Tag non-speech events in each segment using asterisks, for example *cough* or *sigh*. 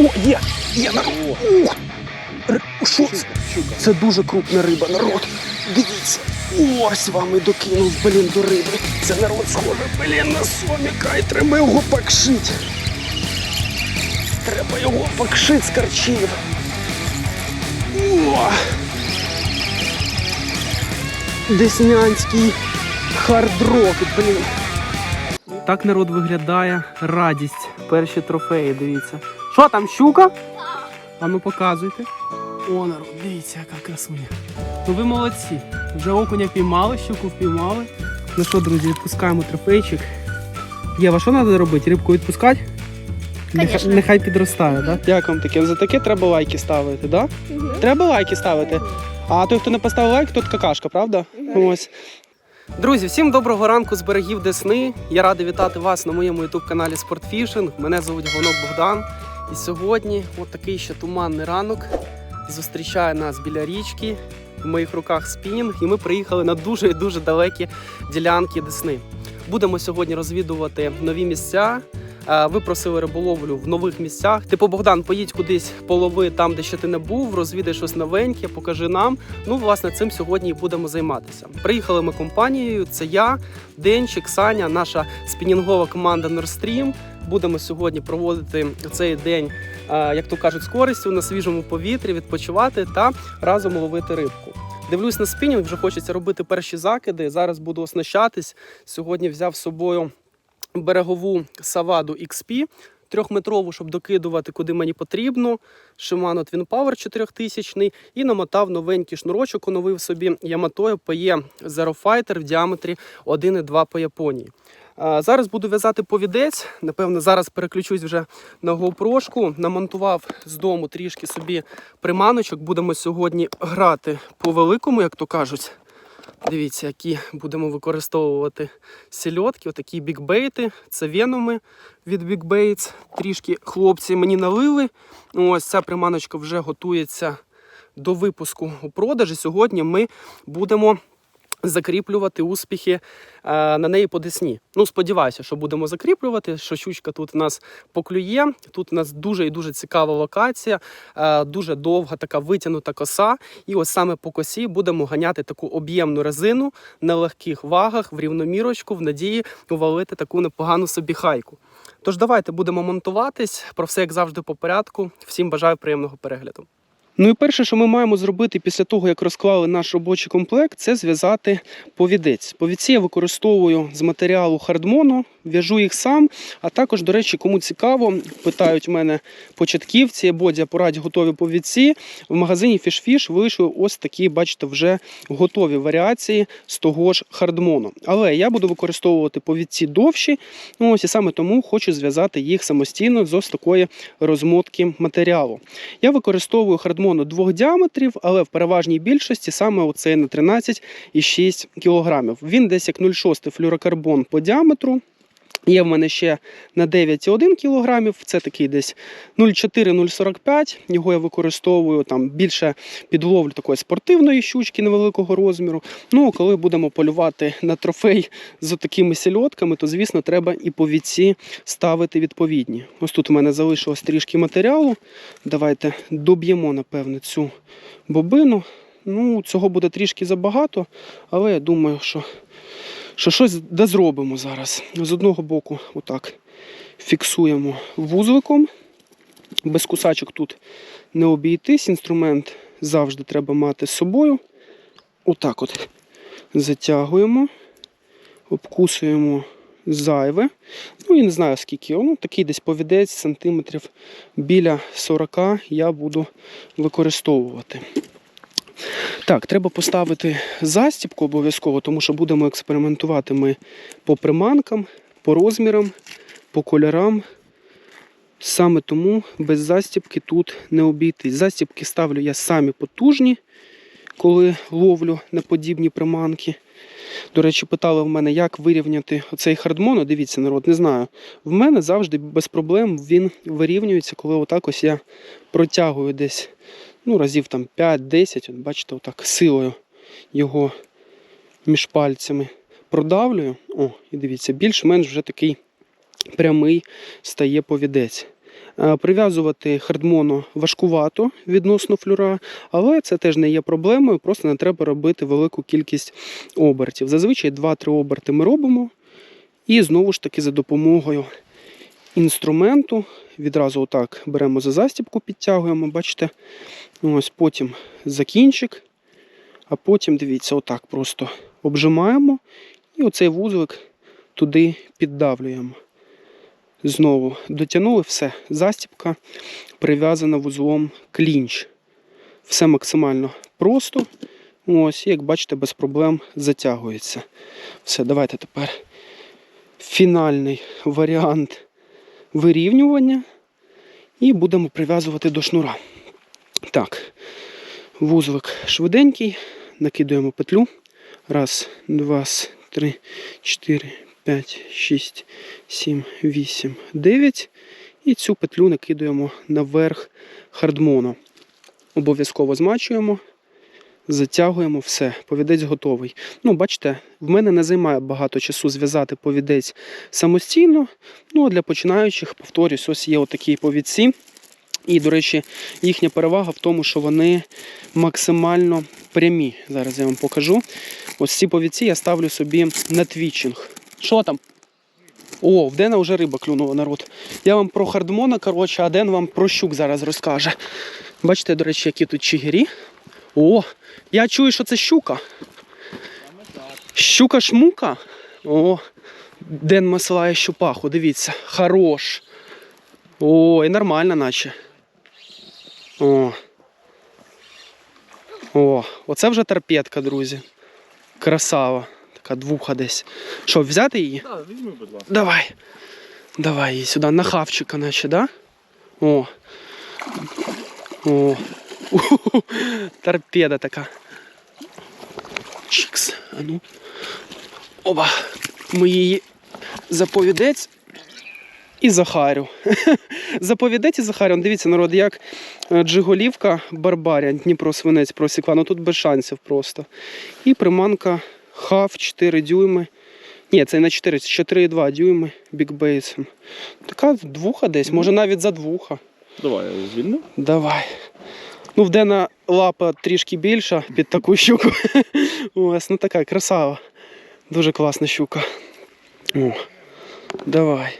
О, є! Є народ! Ух! Що це? Це дуже крупна риба, народ. Дивіться. Ось вам і докинув, блін, до риби. Це народ схоже, блін, на соміка. І треба його покшити. Треба його покшити з карчів. О! Деснянський хардрок, блін. Так народ виглядає радість. Перші трофеї, дивіться. Що там, щука? А ну показуйте. О, народ, дивіться, яка красуня. Ну ви молодці. Вже окуня піймали, щуку впіймали. Ну що, друзі, відпускаємо трофейчик. Єва, що треба робити? Рибку відпускати? Нехай, нехай підростає, так? Да? Як вам таке? За таке треба лайки ставити, так? Да? Треба лайки ставити. А той, хто не поставив лайк, тот какашка, правда? Ось. Друзі, всім доброго ранку з берегів Десни. Я радий вітати вас на моєму youtube каналі Спортфішинг. Мене звуть Гонок Богдан. І сьогодні, от такий ще туманний ранок, зустрічає нас біля річки. В моїх руках спінінг, і ми приїхали на дуже і дуже далекі ділянки Десни. Будемо сьогодні розвідувати нові місця. Е, Ви просили риболовлю в нових місцях. Типу, Богдан, поїдь кудись полови там, де ще ти не був, розвідай щось новеньке, покажи нам. Ну, власне, цим сьогодні і будемо займатися. Приїхали ми компанією. Це я, Денчик, Саня, наша спінінгова команда Nordstream. Будемо сьогодні проводити цей день, е, як то кажуть, з користю на свіжому повітрі, відпочивати та разом ловити рибку. Дивлюсь на спінінг, вже хочеться робити перші закиди. Зараз буду оснащатись. Сьогодні взяв з собою берегову саваду XP. Трьохметрову, щоб докидувати куди мені потрібно. Shimano Twin Power 4000 і намотав новенький шнурочок, оновив собі Yamato PE Zero Fighter в діаметрі 1,2 по Японії. Зараз буду в'язати повідець. Напевно, зараз переключусь вже на GoPro. Намонтував з дому трішки собі приманочок. Будемо сьогодні грати по великому, як то кажуть. Дивіться, які будемо використовувати сільотки, отакі бікбейти. Це веноми від бікбейтс. Трішки хлопці мені налили. Ось ця приманочка вже готується до випуску у продажі. Сьогодні ми будемо закріплювати успіхи е, на неї по десні. Ну, сподіваюся, що будемо закріплювати, що щучка тут нас поклює. Тут у нас дуже і дуже цікава локація, е, дуже довга така витягнута коса. І ось саме по косі будемо ганяти таку об'ємну резину на легких вагах в рівномірочку, в надії увалити таку непогану собі хайку. Тож давайте будемо монтуватись. Про все як завжди по порядку. Всім бажаю приємного перегляду. Ну і перше, що ми маємо зробити після того, як розклали наш робочий комплект, це зв'язати повідець. Повідці я використовую з матеріалу хардмоно, в'яжу їх сам. А також, до речі, кому цікаво, питають мене початківці, Бодя, порадь готові повідці. В магазині FishFish вийшли ось такі, бачите, вже готові варіації з того ж хардмону. Але я буду використовувати повідці довші. Ну, ось і саме тому хочу зв'язати їх самостійно з ось такої розмотки матеріалу. Я використовую хардмону двох діаметрів, але в переважній більшості саме оцей на 13,6 кг. Він десь як 0,6 флюрокарбон по діаметру. Є в мене ще на 9,1 кг, це такий десь 0,4-0,45. Його я використовую там більше під ловлю такої спортивної щучки невеликого розміру. Ну, коли будемо полювати на трофей з такими сільотками, то звісно треба і повідці ставити відповідні. Ось тут у мене залишилось трішки матеріалу. Давайте доб'ємо, напевне, цю бобину. Ну, цього буде трішки забагато, але я думаю, що що щось де зробимо зараз. З одного боку, отак фіксуємо вузликом. Без кусачок тут не обійтись. Інструмент завжди треба мати з собою. Отак от затягуємо, обкусуємо зайве. Ну і не знаю скільки. Ну, такий десь повідець сантиметрів біля 40 я буду використовувати. Так, треба поставити застібку обов'язково, тому що будемо експериментувати ми по приманкам, по розмірам, по кольорам. Саме тому без застібки тут не обійтись. Застібки ставлю я самі потужні, коли ловлю на подібні приманки. До речі, питали в мене, як вирівняти оцей хардмон. Дивіться, народ, не знаю. В мене завжди без проблем він вирівнюється, коли отак ось я протягую десь ну, разів там 5-10, от бачите, отак силою його між пальцями продавлюю. О, і дивіться, більш-менш вже такий прямий стає повідець. Е, Прив'язувати хардмоно важкувато відносно флюра, але це теж не є проблемою, просто не треба робити велику кількість обертів. Зазвичай 2-3 оберти ми робимо. І знову ж таки за допомогою інструменту відразу отак беремо за застібку, підтягуємо, бачите? Ось потім за кінчик, а потім, дивіться, отак просто обжимаємо і оцей вузлик туди піддавлюємо. Знову дотягнули все. Застібка прив'язана вузлом клінч. Все максимально просто. Ось, як бачите, без проблем затягується. Все, давайте тепер фінальний варіант вирівнювання. І будемо прив'язувати до шнура. Так, вузлик швиденький, накидуємо петлю. Раз, два, три, чотири, п'ять, шість, сім, вісім, дев'ять. І цю петлю накидуємо наверх хардмону. Обов'язково змачуємо, затягуємо все. Повідець готовий. Ну, бачите, в мене не займає багато часу зв'язати повідець самостійно. Ну, а для починаючих, повторюсь, ось є отакі повідці. І, до речі, їхня перевага в тому, що вони максимально прямі. Зараз я вам покажу. Ось ці повідці я ставлю собі на твічинг. Що там? О, в Дена вже риба клюнула народ. Я вам про хардмона, коротше, а Ден вам про щук зараз розкаже. Бачите, до речі, які тут чигирі. О, я чую, що це щука. Щука шмука. О, Ден масилає щупаху, дивіться, хорош. О, і нормально, наче. О. О, оце вже торпедка, друзі. Красава. Така двуха десь. Що, взяти її? Так, візьми, будь ласка. Давай. Давай її сюди, на хавчика, наче, да? О. О. *laughs* Торпеда така. Чикс. А ну. Оба. Ми її заповідець і Захарю. *laughs* Заповідець і Захарю. Дивіться, народ, як е, Джиголівка Барбаря, Дніпро свинець просікла. Ну тут без шансів просто. І приманка хав 4 дюйми. Ні, це не 4, це 4,2 дюйми бікбейсом. Така двуха десь, може навіть за двуха. Давай, я звільню. Давай. Ну, в Дена лапа трішки більша під таку щуку. *laughs* Ось, ну така красава. Дуже класна щука. О, давай.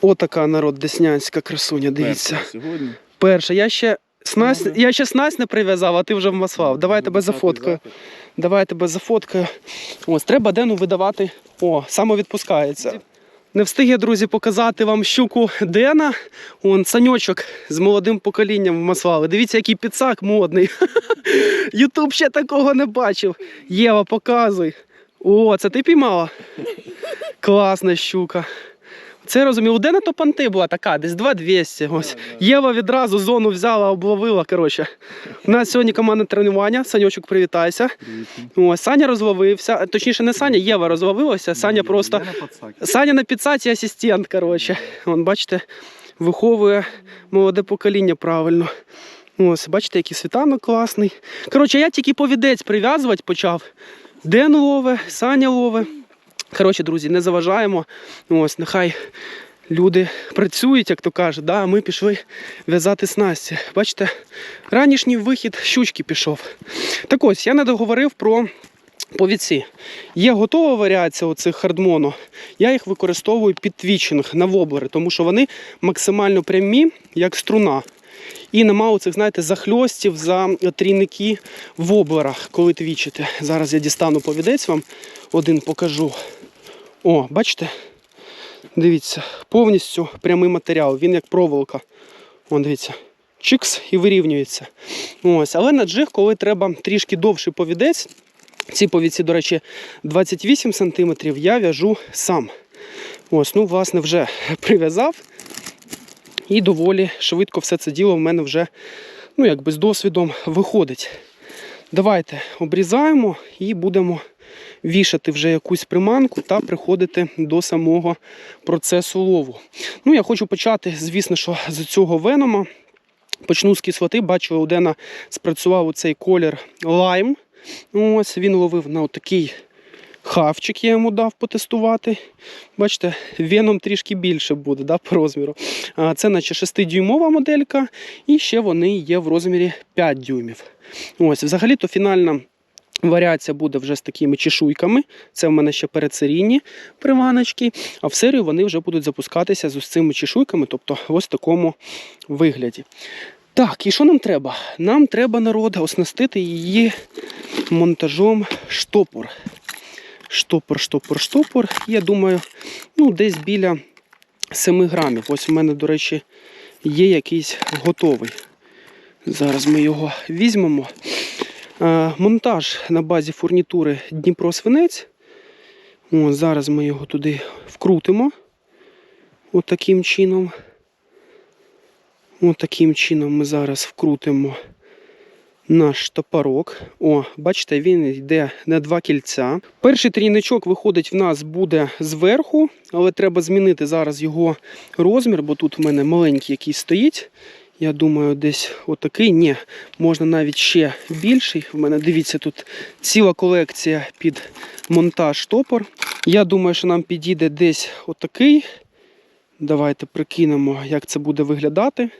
Отака народ деснянська красуня, дивіться. Перша Сьогодні. Перша. Я ще снасть, я ще снасть не прив'язав, а ти вже вмаслав. Давай тебе зафоткаю. Давай тебе зафоткаю. Ось, треба Дену видавати. О, самовідпускається. Не встиг я, друзі, показати вам щуку Дена. Он саньочок з молодим поколінням вмаслали. Дивіться, який підсак модний. *laughs* Ютуб ще такого не бачив. Єва, показуй. О, це ти піймала? Класна щука. Це розумію, у Дена то панти була така, десь 2200. Ось. Єва відразу зону взяла, обловила. Коротше. У нас сьогодні командне тренування. Саньочок, привітайся. Ось, Саня розловився. Точніше, не Саня, Єва розловилася. Саня просто. Саня на підсаці асистент, коротше. Вон, бачите, виховує молоде покоління правильно. Ось, бачите, який світанок класний. Коротше, я тільки повідець прив'язувати почав. Ден лове, Саня лове. Коротше, друзі, не заважаємо. Ось, нехай люди працюють, як то кажуть, да, а ми пішли в'язати снасті. Бачите, ранішній вихід щучки пішов. Так ось, я не договорив про повідці. Є готова варіація оцих хардмоно. Я їх використовую під твічинг на воблери, тому що вони максимально прямі, як струна. І нема оцих, знаєте, захльостів за трійники в воблерах, коли твічите. Зараз я дістану повідець вам один покажу. О, бачите? Дивіться, повністю прямий матеріал, він як проволока. Вон, дивіться, чикс і вирівнюється. Ось, але на джиг, коли треба трішки довший повідець, ці повідці, до речі, 28 см, я в'яжу сам. Ось, ну, власне, вже *laughs* прив'язав. І доволі швидко все це діло в мене вже ну, якби з досвідом виходить. Давайте обрізаємо і будемо вішати вже якусь приманку та приходити до самого процесу лову. Ну, я хочу почати, звісно, що з цього венома. Почну з кислоти. Бачу, у Дена спрацював цей колір лайм. Ось він ловив на отакий Хавчик я йому дав потестувати. Бачите, веном трішки більше буде да, по розміру. Це наче 6-дюймова моделька, і ще вони є в розмірі 5 дюймів. Ось, взагалі-то фінальна варіація буде вже з такими чешуйками. Це в мене ще передсерійні приманочки. А в серію вони вже будуть запускатися з ось цими чешуйками, тобто ось в такому вигляді. Так, і що нам треба? Нам треба народ оснастити її монтажом штопор. Штопор, штопор, штопор. Я думаю, ну, десь біля 7 грамів. Ось у мене, до речі, є якийсь готовий. Зараз ми його візьмемо. Е, Монтаж на базі фурнітури Дніпро Свинець. Зараз ми його туди вкрутимо. От таким чином. От таким чином ми зараз вкрутимо наш топорок. О, бачите, він йде на два кільця. Перший трійничок виходить в нас буде зверху, але треба змінити зараз його розмір, бо тут в мене маленький який стоїть. Я думаю, десь отакий. Ні, можна навіть ще більший. В мене дивіться, тут ціла колекція під монтаж топор. Я думаю, що нам підійде десь отакий. Давайте прикинемо, як це буде виглядати.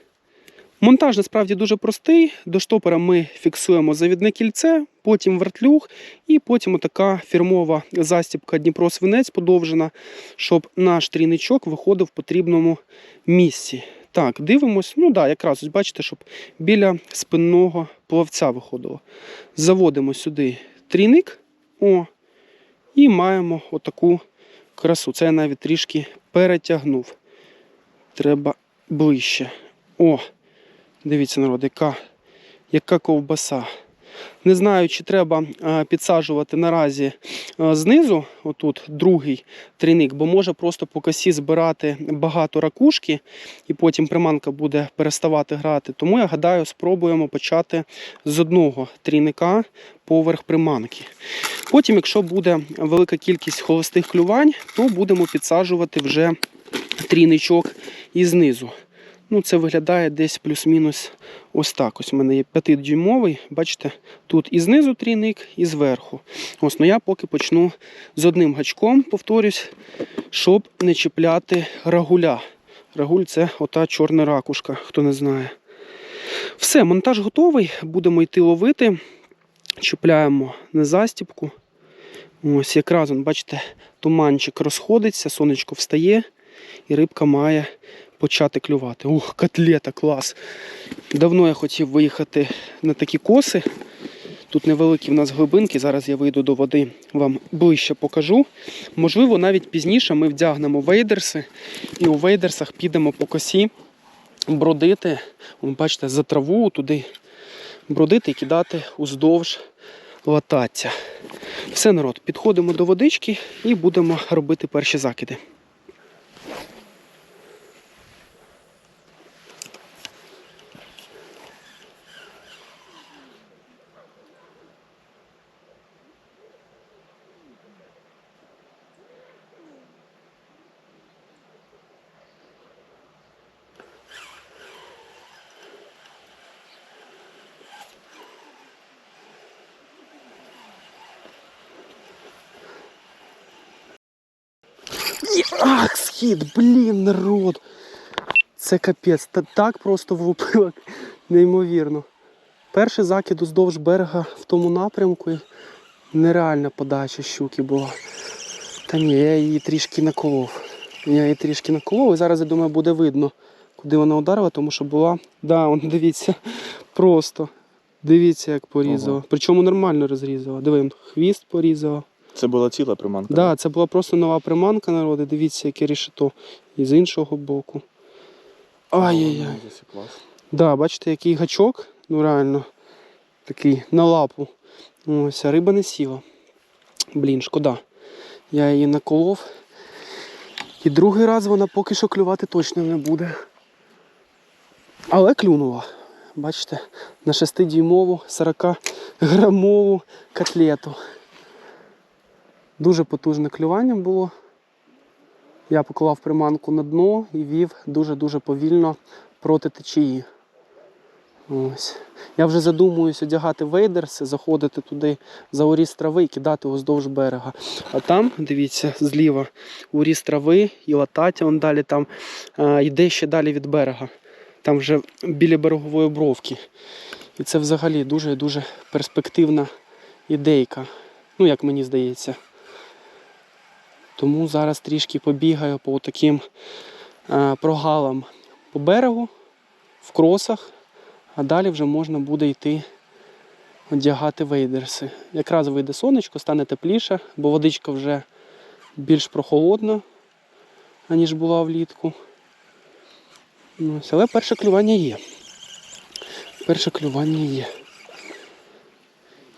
Монтаж насправді дуже простий. До штопора ми фіксуємо завідне кільце, потім вертлюг, і потім така фірмова застібка Дніпро свинець подовжена, щоб наш трійничок виходив в потрібному місці. Так, дивимось. Ну да, якраз ось бачите, щоб біля спинного плавця виходило. Заводимо сюди трійник. О, і маємо отаку красу. Це я навіть трішки перетягнув. Треба ближче. О! Дивіться, народ, яка, яка ковбаса. Не знаю, чи треба а, підсаджувати наразі знизу, отут другий трійник, бо може просто по косі збирати багато ракушки, і потім приманка буде переставати грати. Тому я гадаю, спробуємо почати з одного трійника поверх приманки. Потім, якщо буде велика кількість холостих клювань, то будемо підсаджувати вже трійничок і знизу. Ну, це виглядає десь плюс-мінус ось так. Ось у мене є 5-дюймовий, бачите, тут і знизу трійник, і зверху. Ось, ну я поки почну з одним гачком, повторюсь, щоб не чіпляти рагуля. Рагуль це ота чорна ракушка, хто не знає. Все, монтаж готовий, будемо йти ловити. Чіпляємо на застіпку. Ось якраз, бачите, туманчик розходиться, сонечко встає, і рибка має почати клювати. Ух, котлета, клас. Давно я хотів виїхати на такі коси. Тут невеликі в нас глибинки. Зараз я вийду до води, вам ближче покажу. Можливо, навіть пізніше ми вдягнемо вейдерси і у вейдерсах підемо по косі бродити. Вон, бачите, за траву туди бродити і кидати уздовж латаття. Все, народ, підходимо до водички і будемо робити перші закиди. Є- Ах, блін, народ. Це капець. Та так просто влупило. Неймовірно. Перший закид уздовж берега в тому напрямку. і Нереальна подача щуки була. Та ні, я її трішки наколов. Я її трішки наколов і зараз, я думаю, буде видно, куди вона ударила, тому що була. Да, он, дивіться, просто. Дивіться, як порізала. Ага. Причому нормально розрізала. Диви, хвіст порізала. Це була ціла приманка. Да, це була просто нова приманка народи. Дивіться, яке рішето. І з іншого боку. Ай-яй-яй. Да, бачите, який гачок. Ну реально. Такий на лапу. Ось, а риба не сіла. Блін, шкода. Я її наколов. І другий раз вона поки що клювати точно не буде. Але клюнула. Бачите, на 6-дюймову 40-грамову котлету. Дуже потужне клювання було. Я поклав приманку на дно і вів дуже-дуже повільно проти течії. Ось. Я вже задумуюсь одягати вейдерси, заходити туди за уріз трави і кидати уздовж берега. А там, дивіться, зліва уріз трави і латаття, он далі там е, йде ще далі від берега. Там вже біля берегової бровки. І це взагалі дуже дуже перспективна ідейка. Ну, як мені здається. Тому зараз трішки побігаю по таким е, прогалам по берегу, в кросах, а далі вже можна буде йти одягати вейдерси. Якраз вийде сонечко, стане тепліше, бо водичка вже більш прохолодна, аніж була влітку. Ось, але перше клювання є. Перше клювання є.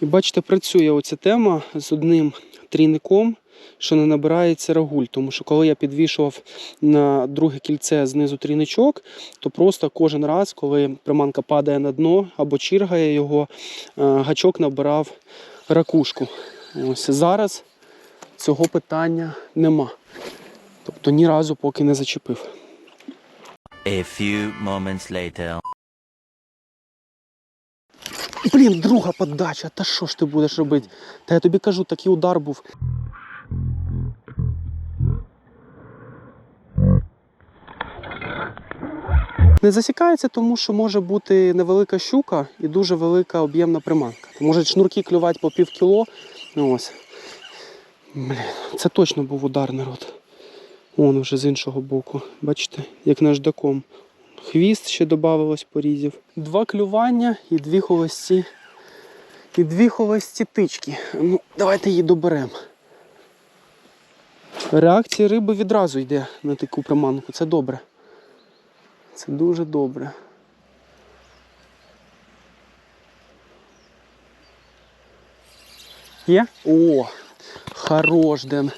І бачите, працює оця тема з одним трійником, що не набирається рагуль. Тому що коли я підвішував на друге кільце знизу трійничок, то просто кожен раз, коли приманка падає на дно або чіргає його, е, гачок набирав ракушку. Ось зараз цього питання нема. Тобто ні разу поки не зачепив. A few moments later. Блін, друга подача, та що ж ти будеш робити? Та я тобі кажу, такий удар був. Не засікається, тому що може бути невелика щука і дуже велика об'ємна приманка. Можуть шнурки клювати по пів кіло. Ну, Ось. Блін, це точно був удар народ. Вон вже з іншого боку. Бачите, як наждаком. Хвіст ще додавалось порізів. Два клювання і дві холості. І дві холості тички. Ну, давайте її доберемо. Реакція риби відразу йде на таку приманку. Це добре. Це дуже добре. Є? О! Хорош ден.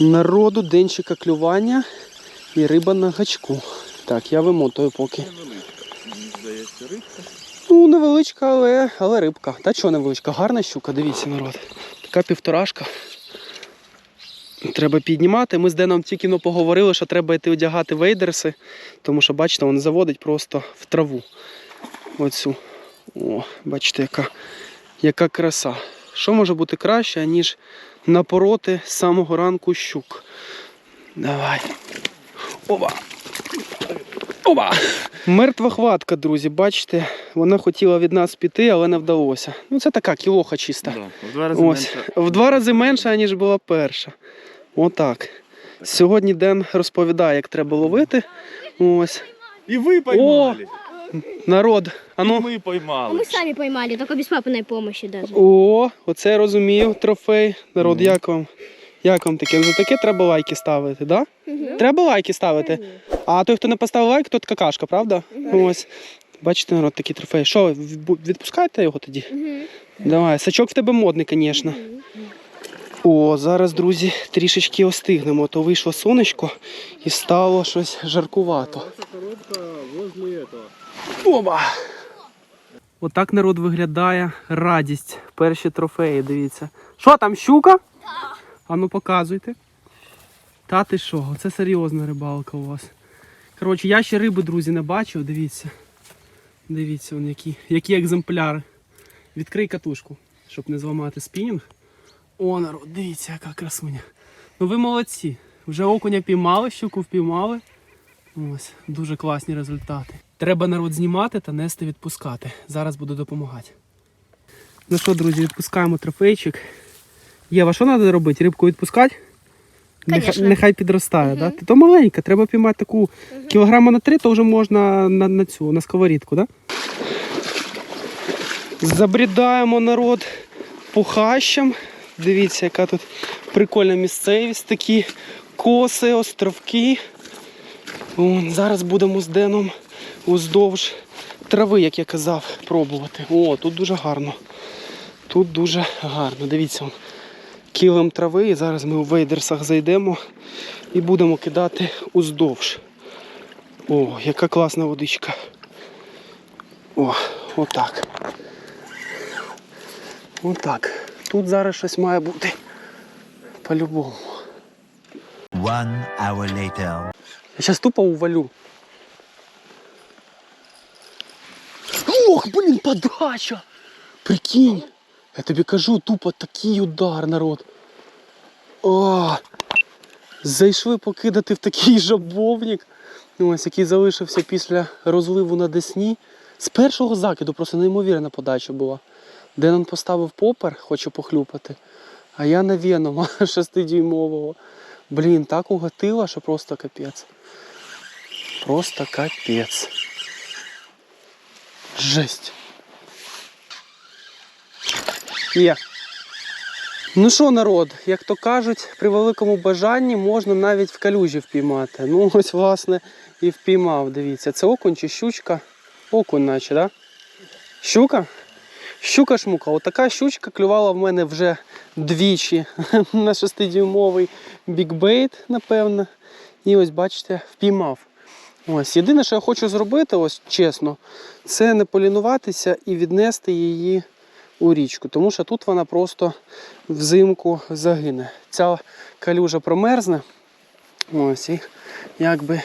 Народу денчика клювання і риба на гачку. Так, я вимотую поки. Ну, невеличка, але, але рибка. Та чого невеличка? Гарна щука, дивіться, народ. Така півторашка. Треба піднімати. Ми з Деном тільки но поговорили, що треба йти одягати вейдерси, тому що, бачите, він заводить просто в траву. Оцю. О, бачите, яка, яка краса. Що може бути краще, ніж напороти з самого ранку щук? Давай. Оба! Оба! Мертва хватка, друзі, бачите, вона хотіла від нас піти, але не вдалося. Ну, це така кілоха чиста. Да, в два рази Ось, менше. в два рази менше, ніж була перша. Отак. Сьогодні Ден розповідає, як треба ловити. Ось. І ви поймали. Народ. І Ану. ми А мы поймали. сами поймали, только без папиной помощи даже. О, оце я розумів, трофей. Народ, як вам? Як вам таке? За таке треба лайки ставити, так? Да? Треба лайки ставити. А той, хто не поставив лайк, тот какашка, правда? Ось. Бачите, народ, такий трофей. Що, ви відпускаєте його тоді? Давай, сачок в тебе модний, звісно. О, зараз, друзі, трішечки остигнемо. То вийшло сонечко і стало щось жаркувато. Оба! Отак народ виглядає радість. Перші трофеї, дивіться. Що там, щука? А ну показуйте. Та ти що, це серйозна рибалка у вас. Коротше, я ще риби, друзі, не бачив, дивіться. Дивіться, вон які, які екземпляри. Відкрий катушку, щоб не зламати спінінг. О, народ, дивіться, яка красуня. Ну ви молодці. Вже окуня піймали, щуку впіймали. Ось, дуже класні результати. Треба народ знімати та нести відпускати. Зараз буду допомагати. Ну що, друзі, відпускаємо трофейчик. Єва, що треба робити? Рибку відпускати? Нехай, нехай підростає, да? То маленька, треба піймати таку кілограма на три, то вже можна на, на цю, на сковорідку, да? Забрідаємо народ по хащам. Дивіться, яка тут прикольна місцевість, такі коси, островки. Вон, зараз будемо з Деном уздовж трави, як я казав, пробувати. О, тут дуже гарно. Тут дуже гарно. Дивіться, кілем трави. І зараз ми у вейдерсах зайдемо і будемо кидати уздовж. О, яка класна водичка. О, отак. Отак. Тут зараз щось має бути. По-любому. One hour later. Я зараз тупо увалю. Ох, блін, подача! Прикинь! Я тобі кажу, тупо такий удар, народ. О! Зайшли покидати в такий жабовник, ось, який залишився після розливу на Десні. З першого закиду просто неймовірна подача була. Денон поставив попер, хоче похлюпати, а я на Венома *laughs* шестидюймового. Блін, так угатила, що просто капець. Просто капець. Жесть. Є. Ну що, народ, як то кажуть, при великому бажанні можна навіть в калюжі впіймати. Ну, ось, власне, і впіймав. Дивіться, це окунь чи щучка? Окунь, наче, так? Да? Щука? Щука шмука. Отака щучка клювала в мене вже двічі *laughs* на 6-дюймовий бікбейт, напевно. І ось, бачите, впіймав. Ось, єдине, що я хочу зробити, ось чесно, це не полінуватися і віднести її у річку, тому що тут вона просто взимку загине. Ця калюжа промерзне. Ось, і якби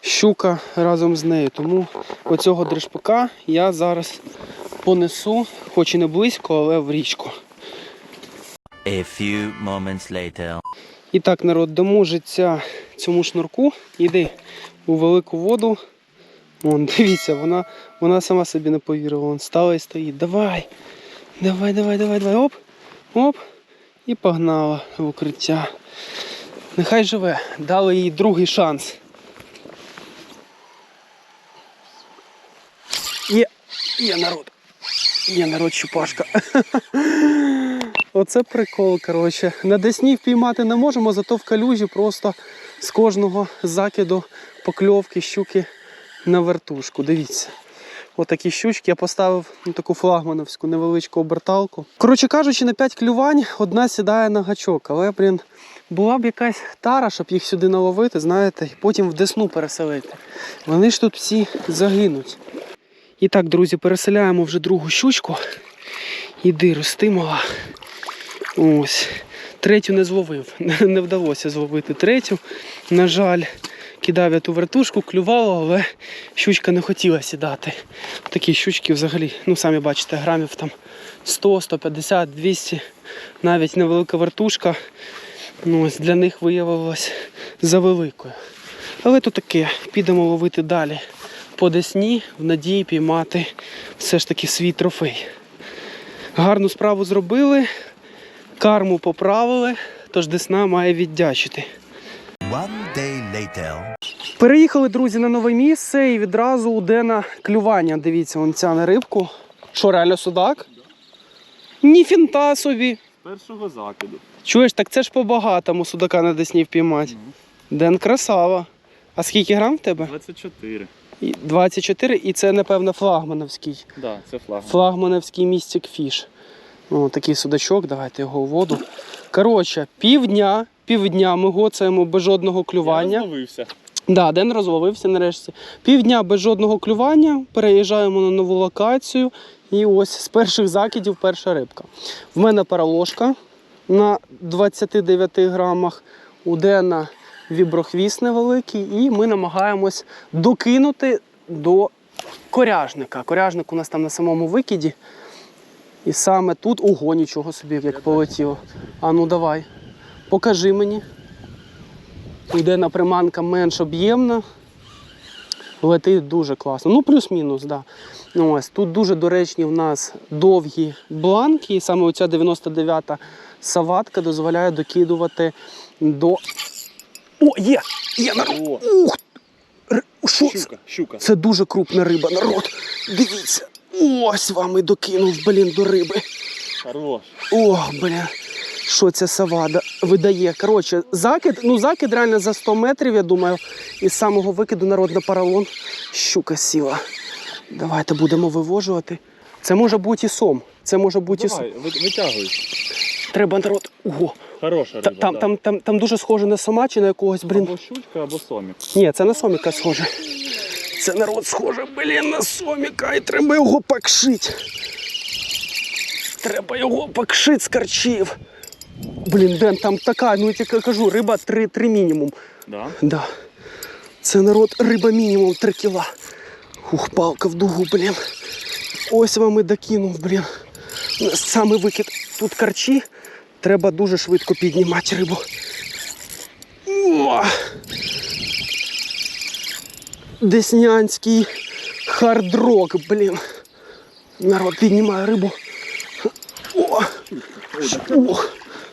щука разом з нею. Тому оцього дришпака я зараз понесу, хоч і не близько, але в річку. A few moments later. І так, народ, дамо життя цьому шнурку. Іди у велику воду. Вон, дивіться, вона, вона сама собі не повірила. Вон стала і стоїть. Давай, давай, давай, давай, давай. Оп, оп. І погнала в укриття. Нехай живе. Дали їй другий шанс. Є, є народ. Є народ щупашка. Оце прикол, коротше. На Десні впіймати не можемо, зато в калюжі просто з кожного закиду покльовки щуки на вертушку. Дивіться. Отакі щучки я поставив ну, таку флагмановську невеличку оберталку. Коротше кажучи, на 5 клювань одна сідає на гачок, але, блін, була б якась тара, щоб їх сюди наловити, знаєте, і потім в десну переселити. Вони ж тут всі загинуть. І так, друзі, переселяємо вже другу щучку. Іди, рости мала. Ось. Третю не зловив. *laughs* Не вдалося зловити третю. На жаль, кидав я ту вертушку, клювало, але щучка не хотіла сідати. Такі щучки взагалі, ну самі бачите, грамів там 100, 150, 200. Навіть невелика вертушка. Ну, ось для них виявилась завеликою. Але то таке, підемо ловити далі по Десні в надії піймати все ж таки свій трофей. Гарну справу зробили, карму поправили, тож Десна має віддячити. One day later. Переїхали, друзі, на нове місце і відразу у Дена клювання. Дивіться, он ця на рибку. Що, реально судак? Ні фінта собі. Першого закиду. Чуєш, так це ж по-багатому судака на Десні впіймати. Ден красава. А скільки грам в тебе? 24. І 24, і це, напевно, флагмановський. Да, це флаг. Флагмановський містик фіш. О, такий судачок, давайте його у воду. Коротше, півдня, півдня ми гоцаємо без жодного клювання. Я розловився. Да, день розловився нарешті. Півдня без жодного клювання, переїжджаємо на нову локацію. І ось з перших закидів перша рибка. В мене параложка на 29 грамах. У Дена віброхвіст невеликий, і ми намагаємось докинути до коряжника. Коряжник у нас там на самому викиді. І саме тут, ого, нічого собі, як полетіло. А ну давай, покажи мені. Йде приманка менш об'ємна. Летить дуже класно. Ну, плюс-мінус, так. Да. Ну, ось, тут дуже доречні в нас довгі бланки, і саме оця 99-та саватка дозволяє докидувати до. О, є! Є народ! О, Ух! Що це? щука. Це дуже крупна риба, народ. Дивіться. Ось вам і докинув, блін, до риби. Хорош. Ох, бля. Що ця савада видає? Коротше, закид, ну закид реально за 100 метрів, я думаю. Із самого викиду народ на паралон. Щука сіла. Давайте будемо вивожувати. Це може бути і сом. Це може бути і сом. Давай, ви- витягуй. Треба народ. Ого. Хороша риба. Там, да. там, там, там дуже схоже на сома чи на якогось, блін. Або щучка, або сомік. Ні, це на соміка схоже. Це народ схоже, блін, на соміка, і треба його покшить. Треба його покшить з карчів. Блін, Ден, там така, ну я тільки кажу, риба 3, 3 мінімум. Да? Да. Це народ риба мінімум 3 кіла. Ух, палка в дугу, блін. Ось вам і докинув, блін. Саме викид. Тут карчі. Треба дуже швидко піднімати рибу. О! Деснянський хардрок, блін. Народ піднімає рибу. О! Ох!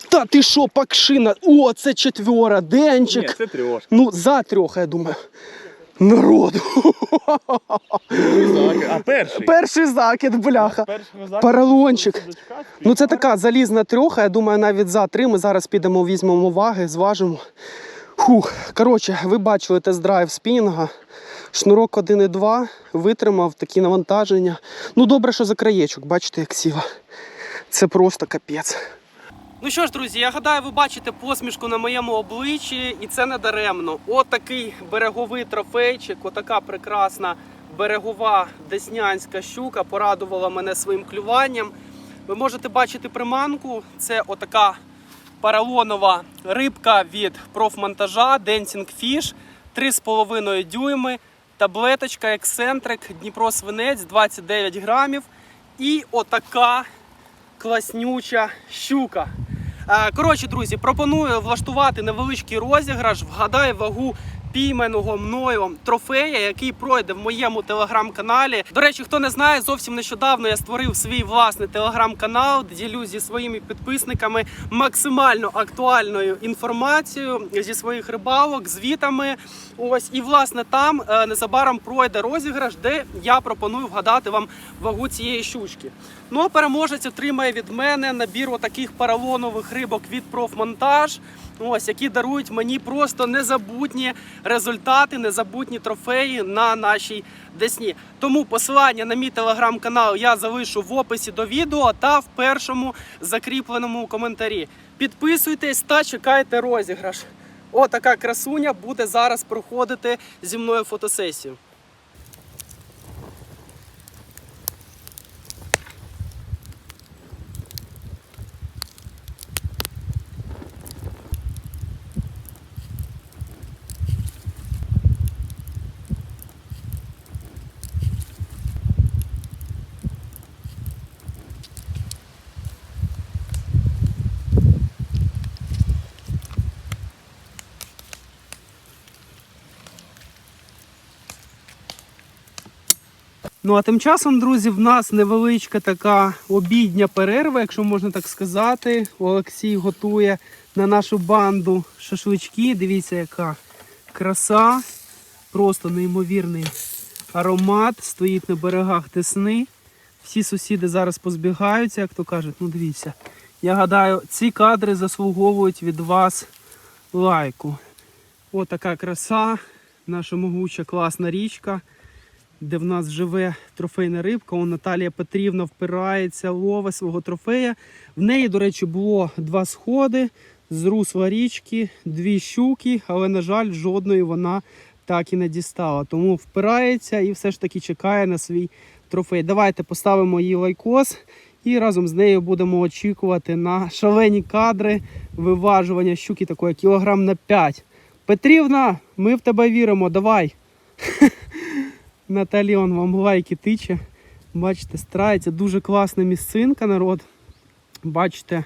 Та ти що, пакшина? О, це четвера, Ні, денчик. це трьошка. Ну, за трьох, я думаю. Народ. А перший? Перший закид, бляха. Судачка, Ну це така залізна трьоха, я думаю, навіть за три. Ми зараз підемо, візьмемо ваги, зважимо. Фух, коротше, ви бачили тест-драйв спінінга. Шнурок 1,2 витримав такі навантаження. Ну добре, що за краєчок, бачите, як сіла. Це просто капець. Ну що ж, друзі, я гадаю, ви бачите посмішку на моєму обличчі, і це не даремно. Отакий береговий трофейчик, отака прекрасна берегова деснянська щука порадувала мене своїм клюванням. Ви можете бачити приманку. Це отака поролонова рибка від профмонтажа Dancing Fish 3,5 дюйми, таблеточка ексцентрик Дніпро свинець 29 грамів. І отака класнюча щука. Е, Коротше, друзі, пропоную влаштувати невеличкий розіграш. Вгадай вагу пійманого мною трофея, який пройде в моєму телеграм-каналі. До речі, хто не знає, зовсім нещодавно я створив свій власний телеграм-канал, ділюсь зі своїми підписниками максимально актуальною інформацією зі своїх рибалок, звітами. Ось і власне там е, незабаром пройде розіграш, де я пропоную вгадати вам вагу цієї щучки. Ну а переможець отримає від мене набір таких поролонових рибок від профмонтаж. Ось які дарують мені просто незабутні результати, незабутні трофеї на нашій десні. Тому посилання на мій телеграм-канал я залишу в описі до відео та в першому закріпленому коментарі. Підписуйтесь та чекайте розіграш. О, така красуня буде зараз проходити зі мною фотосесію. Ну а тим часом, друзі, в нас невеличка така обідня перерва, якщо можна так сказати. Олексій готує на нашу банду шашлички. Дивіться, яка краса, просто неймовірний аромат. Стоїть на берегах Десни. Всі сусіди зараз позбігаються, як то кажуть. Ну, дивіться. Я гадаю, ці кадри заслуговують від вас лайку. От така краса, наша могуча класна річка де в нас живе трофейна рибка. Он Наталія Петрівна впирається, ловить свого трофея. В неї, до речі, було два сходи з русла річки, дві щуки, але, на жаль, жодної вона так і не дістала. Тому впирається і все ж таки чекає на свій трофей. Давайте поставимо їй лайкос і разом з нею будемо очікувати на шалені кадри виважування щуки такої кілограм на 5. Петрівна, ми в тебе віримо, давай. *laughs* Наталі он вам лайки тиче. Бачите, старається дуже класна місцинка, народ. Бачите,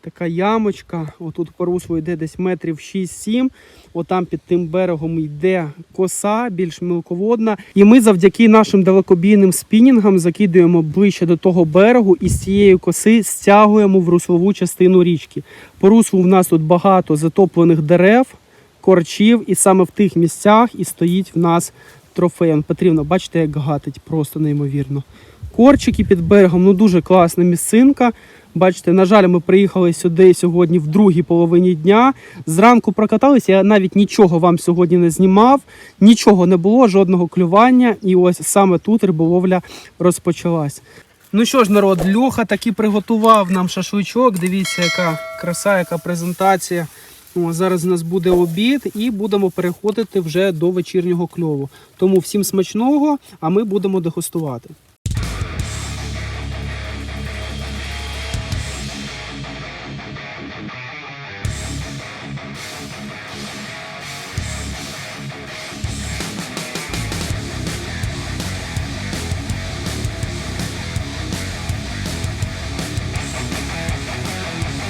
така ямочка. Отут по йде десь метрів 6-7. Отам під тим берегом йде коса, більш мілководна. І ми завдяки нашим далекобійним спінінгам закидуємо ближче до того берегу і з цієї коси стягуємо в руслову частину річки. По руслу в нас тут багато затоплених дерев, корчів, і саме в тих місцях і стоїть в нас трофеєм. Потрібно, бачите, як гатить, просто неймовірно. Корчики під берегом, ну дуже класна місцинка. Бачите, на жаль, ми приїхали сюди сьогодні в другій половині дня. Зранку прокаталися, я навіть нічого вам сьогодні не знімав, нічого не було, жодного клювання. І ось саме тут риболовля розпочалась. Ну що ж, народ, Льоха таки приготував нам шашличок. Дивіться, яка краса, яка презентація. О, зараз у нас буде обід і будемо переходити вже до вечірнього кльову. Тому всім смачного, а ми будемо дегустувати.